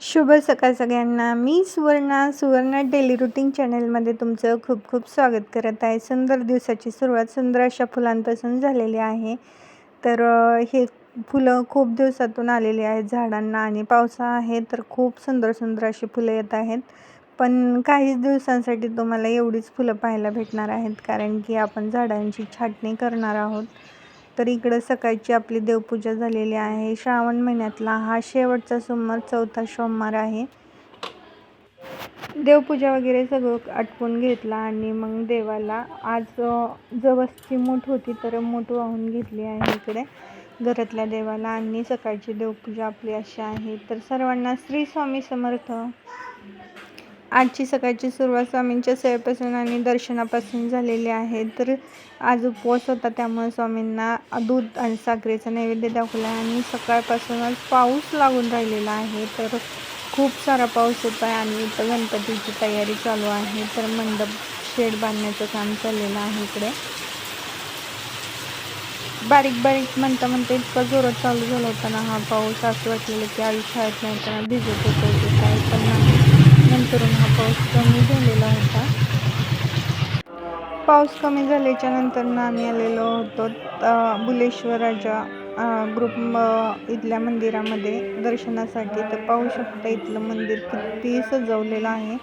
शुभ सकाळ सगळ्यांना. मी सुवर्णा सुवर्णा डेली रुटीन चॅनलमध्ये तुमचं खूप खूप स्वागत करत आहे. सुंदर दिवसाची सुरुवात सुंदर अशा फुलांपासून झालेली आहे. तर हे फुलं खूप दिवसातून आलेली आहेत झाडांना आणि पावसा आहे तर खूप सुंदर सुंदर अशी फुलं येत आहेत. पण काहीच दिवसांसाठी तुम्हाला एवढीच फुलं पाहायला भेटणार आहेत कारण की आपण झाडांची छाटणी करणार आहोत. तर इकडं सकाळची आपली देवपूजा झालेली आहे. श्रावण महिन्यातला हा शेवटचा सोमवार चौथा सोमवार आहे. देवपूजा वगैरे सगळं आटपून घेतला आणि मग देवाला आज जवसची मूठ होती तर मूठ वाहून घेतली आहे इकडे घरातल्या देवाला. आणि सकाळची देवपूजा आपली अशी आहे. तर सर्वांना श्री स्वामी समर्थ. आजची सकाळची सुरुवात स्वामींच्या सेवेपासून आणि दर्शनापासून झालेली आहे. तर आज उपवास होता त्यामुळे स्वामींना दूध आणि साखरेचा नैवेद्य दाखवला आणि सकाळपासूनच पाऊस लागून राहिलेला आहे. तर खूप सारा पाऊस होत आहे आणि इथं गणपतीची तयारी चालू आहे. तर मंडप शेड बांधण्याचं काम चाललेलं आहे इकडे. बारीक बारीक म्हणता म्हणता इतका जोरात चालू झाला होता ना हा पाऊस. असं वाटलेलं की आयुष्यात नाही तर भिजत होतं की काय पण करून हा पाऊस कमी झालेला होता. पाऊस कमी झाल्याच्यानंतर आम्ही आलेलो होतो बुलेश्वराच्या ग्रुप इथल्या मंदिरामध्ये दर्शनासाठी. तर पाहू शकता इथलं मंदिर किती सजवलेलं आहे.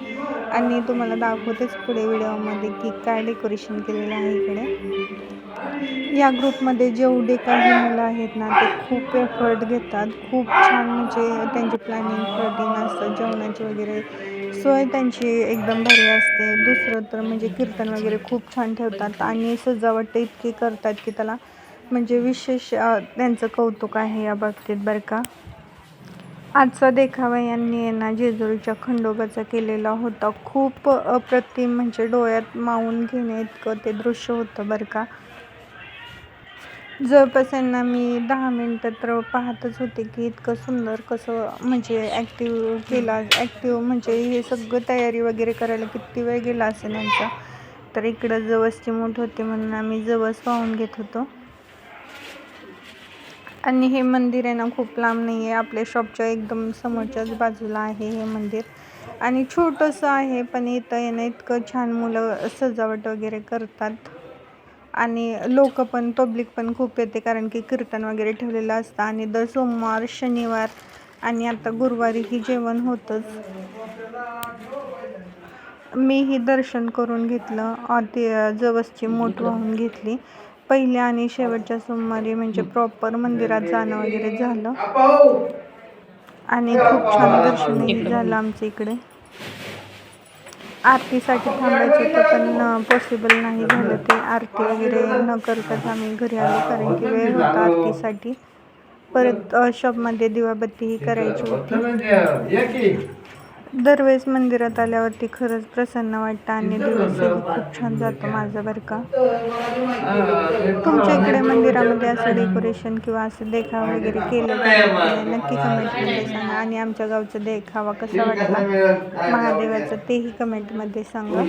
आणि तुम्हाला दाखवतेच पुढे व्हिडिओमध्ये की काय डेकोरेशन केलेलं आहे इकडे. या ग्रुपमध्ये जेवढे काही मुलं आहेत ना ते खूप एफर्ट घेतात. खूप छान म्हणजे त्यांची प्लॅनिंग प्लॅटिंग असतं जेवणाची वगैरे सोय त्यांची एकदम भारी असते. दुसरं तर म्हणजे कीर्तन वगैरे खूप छान ठेवतात आणि सजावट इतकी करतात की त्याला म्हणजे विशेष त्यांचं कौतुक आहे या बाबतीत बरं का. आजचा देखावा यांनी यांना जेजुरीच्या खंडोबाचा केलेला होता. खूप अप्रतिम म्हणजे डोळ्यात मावून घेणे इतकं ते दृश्य होतं बरं का. जवळपास यांना मी दहा मिनटं तर पाहतच होते की इतकं सुंदर कसं म्हणजे ॲक्टिव्ह केला ॲक्टिव्ह म्हणजे हे सगळं तयारी वगैरे करायला किती वेळ गेला असेल यांचा. तर इकडं जवसची मूठ होते म्हणून आम्ही जवस वाहून घेत होतो. आणि हे मंदिर आहे ना खूप लांब नाही आहे आपल्या शॉपच्या एकदम समोरच्याच बाजूला आहे हे मंदिर. आणि छोटंसं आहे पण इथं आहे ना इतकं छान मुलं सजावट वगैरे करतात. आणि लोक पण पब्लिक पण खूप येते कारण की कीर्तन वगैरे ठेवलेलं असतं. आणि दर सोमवार शनिवार आणि आता गुरुवारी ही जेवण होतंच. मीही दर्शन करून घेतलं. अ, जवसची मोठ वाहून घेतली. पहिल्या आणि शेवटच्या सोमवारी म्हणजे प्रॉपर मंदिरात जाणं वगैरे झालं. आणि खूप छान दर्शनही झालं आमच्या इकडे. आरतीसाठी थांबायचं होतं पण पॉसिबल नाही झालं ते. आरती वगैरे न करताच आम्ही घरी आलो कारण की वेळ होता आरतीसाठी. परत शॉपमध्ये दिवाबत्तीही करायची होती. दरवेळेस मंदिरात आल्यावरती खरंच प्रसन्न वाटतं आणि दिवसही खूप छान जातो माझा बरं का. तुमच्या इकडे मंदिरामध्ये असं डेकोरेशन किंवा असं देखावा वगैरे केलं? नक्की कमेंटमध्ये सांगा. आणि आमच्या गावचा देखावा कसा वाटला? महादेवाचा तेही कमेंटमध्ये सांगा.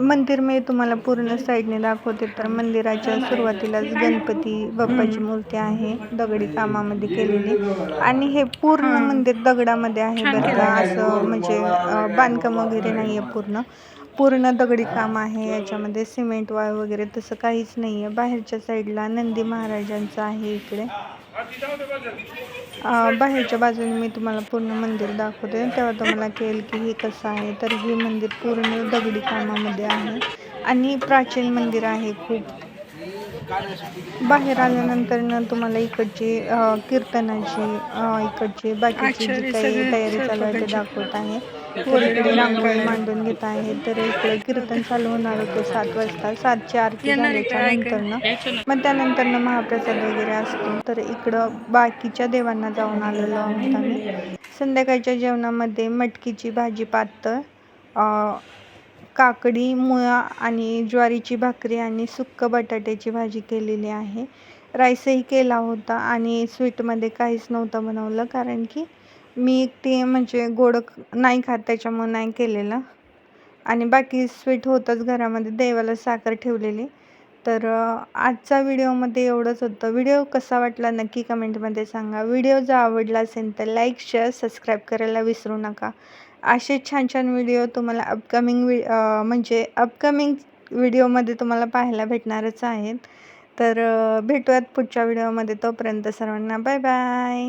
मंदिर मी तुम्हाला पूर्ण साईडने दाखवते. तर मंदिराच्या सुरुवातीलाच गणपती बाप्पाची मूर्ती आहे. दगडी कामामध्ये केलेली. आणि हे पूर्ण मंदिर दगडामध्ये आहे. बरं असं म्हणजे बांधकाम वगैरे नाही आहे पूर्ण. पूर्ण दगडी काम आहे याच्यामध्ये सिमेंट वाळ वगैरे तसं काहीच नाही आहे बाहेरच्या साईडला नंदी महाराजांचं आहे इकडे. अं, बाहेरच्या बाजूने मी तुम्हाला पूर्ण मंदिर दाखवते. तेव्हा तुम्हाला कळेल की हे कसं आहे. तर हे मंदिर पूर्ण दगडी कामामध्ये आहे. आणि प्राचीन मंदिर आहे खूप. बाहेर आल्यानंतर ना तुम्हाला इकडची कीर्तनाची इकडची बाकीची जी काही तयारी चालू आहे ते दाखवत आहे. इकडे रांगोळी मांडून घेत आहे. तर इकडे कीर्तन चालू होणार होतं सात वाजता. सातची आरती झाल्याच्या नंतरनं मग त्यानंतरनं महाप्रसाद वगैरे असतो. तर इकडं बाकीच्या देवांना जाऊन आलेलो आहोत आम्ही. संध्याकाळच्या जेवणामध्ये मटकीची भाजी पातळ अं, काकडी मुळा आणि ज्वारीची भाकरी आणि सुक्क बटाट्याची भाजी केलेली आहे. राईसही केला होता आणि स्वीटमध्ये काहीच नव्हतं बनवलं कारण की मी ते म्हणजे गोड नाही खात त्याच्यामुळे नाही केलेलं. आणि बाकी स्वीट होतंच घरामध्ये देवाला साखर ठेवलेली. तर आजचा व्हिडिओमध्ये एवढंच होतं. व्हिडिओ कसा वाटला नक्की कमेंटमध्ये सांगा. व्हिडिओ जर आवडला असेल तर लाईक शेअर सबस्क्राईब करायला विसरू नका. असे छान छान व्हिडिओ तुम्हाला अपकमिंग वि म्हणजे अपकमिंग व्हिडिओमध्ये तुम्हाला पाहायला भेटणारच आहेत. तर भेटूयात पुढच्या व्हिडिओमध्ये तोपर्यंत सर्वांना बाय बाय